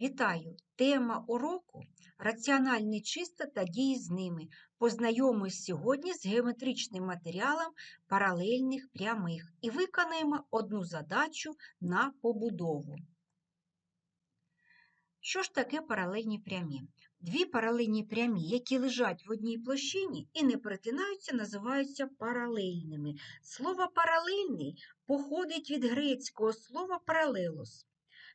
Вітаю! Тема уроку раціональні числа та дії з ними. Познайомимось сьогодні з геометричним матеріалом паралельних прямих і виконаємо одну задачу на побудову. Що ж таке паралельні прямі? Дві паралельні прямі, які лежать в одній площині і не перетинаються, називаються паралельними. Слово паралельний походить від грецького слова паралелос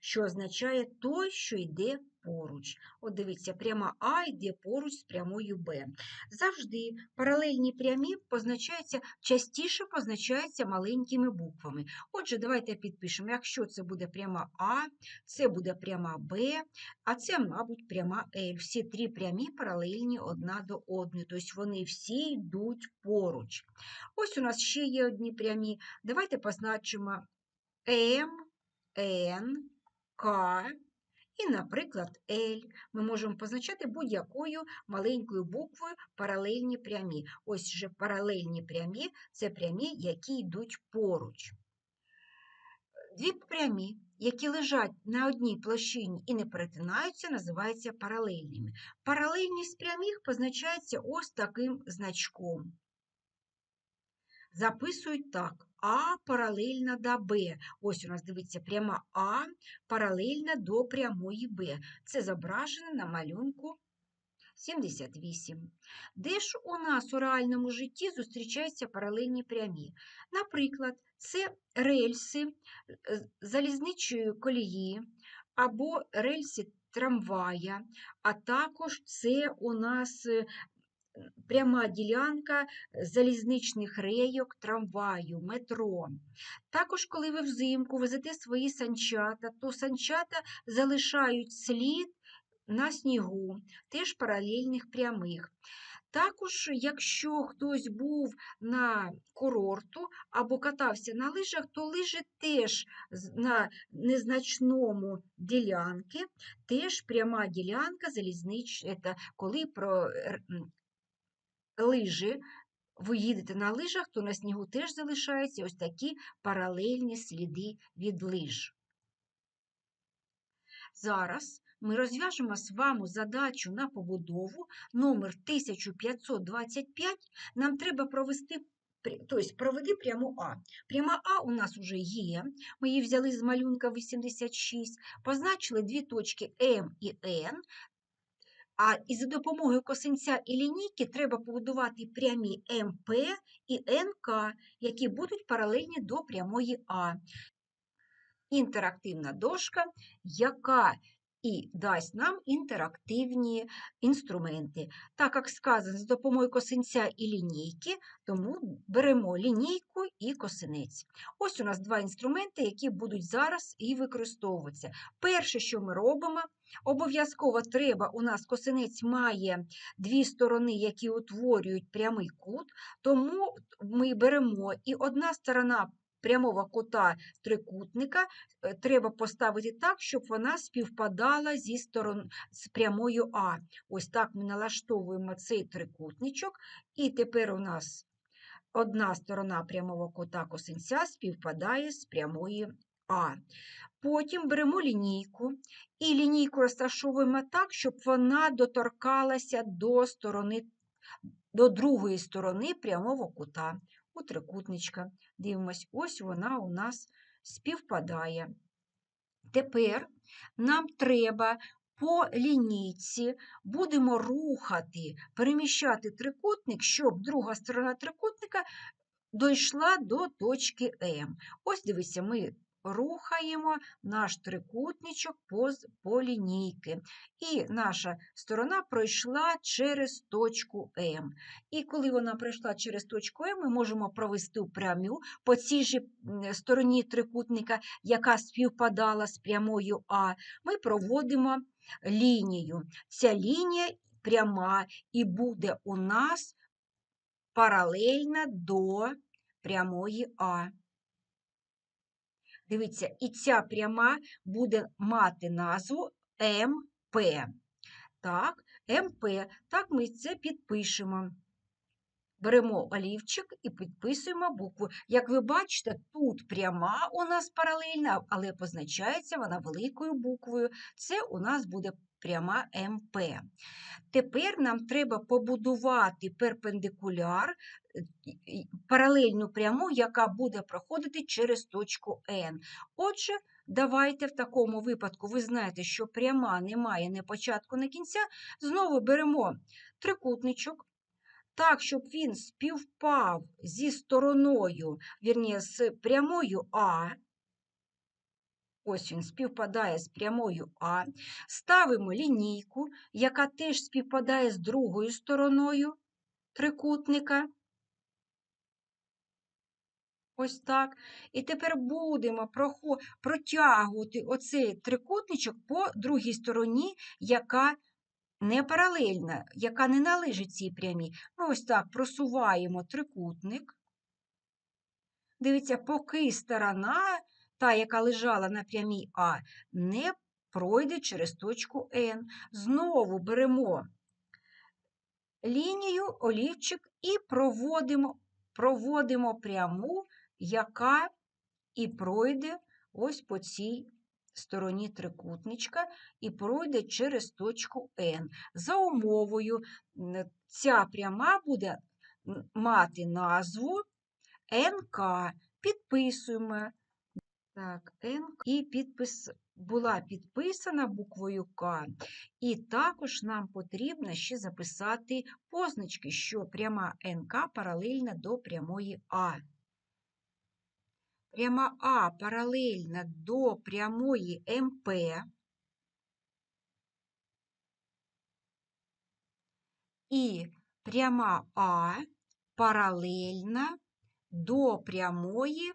що означає той, що йде поруч. От дивіться, пряма А йде поруч з прямою Б. Завжди паралельні прямі позначаються, частіше позначаються маленькими буквами. Отже, давайте підпишемо, якщо це буде пряма А, це буде пряма Б, а це, мабуть, пряма Л. Всі три прямі паралельні одна до одної, тобто вони всі йдуть поруч. Ось у нас ще є одні прямі. Давайте позначимо М, Н, К і, наприклад, L. Ми можемо позначати будь-якою маленькою буквою паралельні прямі. Ось же паралельні прямі це прямі, які йдуть поруч. Дві прямі, які лежать на одній площині і не перетинаються, називаються паралельними. Паралельність прямих позначається ось таким значком. Записують так. А паралельна до Б. Ось у нас дивиться пряма А паралельна до прямої Б. Це зображено на малюнку 78. Де ж у нас у реальному житті зустрічаються паралельні прямі? Наприклад, це рельси е, залізничої колії або рельси трамвая, а також це у нас е, пряма ділянка залізничних рейок, трамваю, метро. Також, коли ви взимку везете свої санчата, то санчата залишають слід на снігу, теж паралельних прямих. Також, якщо хтось був на курорту або катався на лижах, то лижі теж на незначному ділянці, теж пряма ділянка залізнич, коли про лижі, ви їдете на лижах, то на снігу теж залишаються ось такі паралельні сліди від лиж. Зараз ми розв'яжемо з вами задачу на побудову номер 1525. Нам треба провести Тобто проведи пряму А. Пряма А у нас вже є. Ми її взяли з малюнка 86, позначили дві точки М і Н. А і за допомогою косинця і лінійки треба побудувати прямі МП і НК, які будуть паралельні до прямої А. Інтерактивна дошка, яка і дасть нам інтерактивні інструменти. Так як сказано, з допомогою косинця і лінійки, тому беремо лінійку і косинець. Ось у нас два інструменти, які будуть зараз і використовуватися. Перше, що ми робимо, обов'язково треба, у нас косинець має дві сторони, які утворюють прямий кут, тому ми беремо і одна сторона прямого кута трикутника е, треба поставити так, щоб вона співпадала зі сторон з прямою А. Ось так ми налаштовуємо цей трикутничок, і тепер у нас одна сторона прямого кута косинця співпадає з прямої А. Потім беремо лінійку і лінійку розташовуємо так, щоб вона доторкалася до сторони, до другої сторони прямого кута трикутничка. Дивимось, ось вона у нас співпадає. Тепер нам треба по лінійці будемо рухати, переміщати трикутник, щоб друга сторона трикутника дійшла до точки М. Ось дивіться, ми рухаємо наш трикутничок по, по лінійки. І наша сторона пройшла через точку М. І коли вона пройшла через точку М, ми можемо провести пряму по цій же стороні трикутника, яка співпадала з прямою А, ми проводимо лінію. Ця лінія пряма і буде у нас паралельна до прямої А. Дивіться, і ця пряма буде мати назву МП. Так, МП. Так, ми це підпишемо. Беремо олівчик і підписуємо букву. Як ви бачите, тут пряма у нас паралельна, але позначається вона великою буквою. Це у нас буде пряма МП. Тепер нам треба побудувати перпендикуляр, е, паралельну пряму, яка буде проходити через точку N. Отже, давайте в такому випадку, ви знаєте, що пряма не має ні початку, ні кінця. Знову беремо трикутничок, так, щоб він співпав зі стороною, вірні, з прямою А. Ось він співпадає з прямою А. Ставимо лінійку, яка теж співпадає з другою стороною трикутника. Ось так. І тепер будемо протягувати оцей трикутничок по другій стороні, яка не паралельна, яка не належить цій прямій. Ми ось так просуваємо трикутник. Дивіться, поки сторона, та, яка лежала на прямій А, не пройде через точку N. Знову беремо лінію, олівчик і проводимо, проводимо пряму, яка і пройде ось по цій стороні трикутничка і пройде через точку N. За умовою ця пряма буде мати назву НК. Підписуємо. Так, НК. І підпис була підписана буквою К. І також нам потрібно ще записати позначки, що пряма НК паралельна до прямої А. Пряма А паралельна до прямої МП. І пряма А паралельна до прямої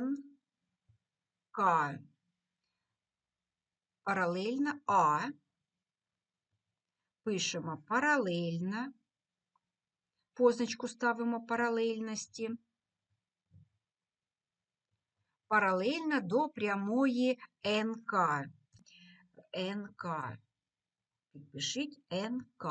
НК. Паралельна А. Пишемо паралельна. Позначку ставимо паралельності. Паралельна до прямої НК. НК. Підпишіть НК.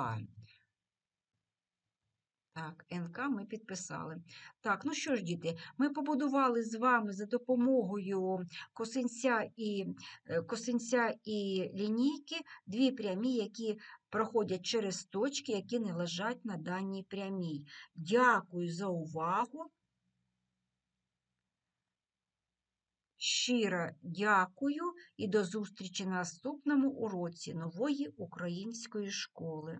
Так, НК ми підписали. Так, ну що ж, діти, ми побудували з вами за допомогою косинця і, е, косинця і лінійки дві прямі, які проходять через точки, які не лежать на даній прямій. Дякую за увагу. Щиро дякую і до зустрічі на наступному уроці нової української школи.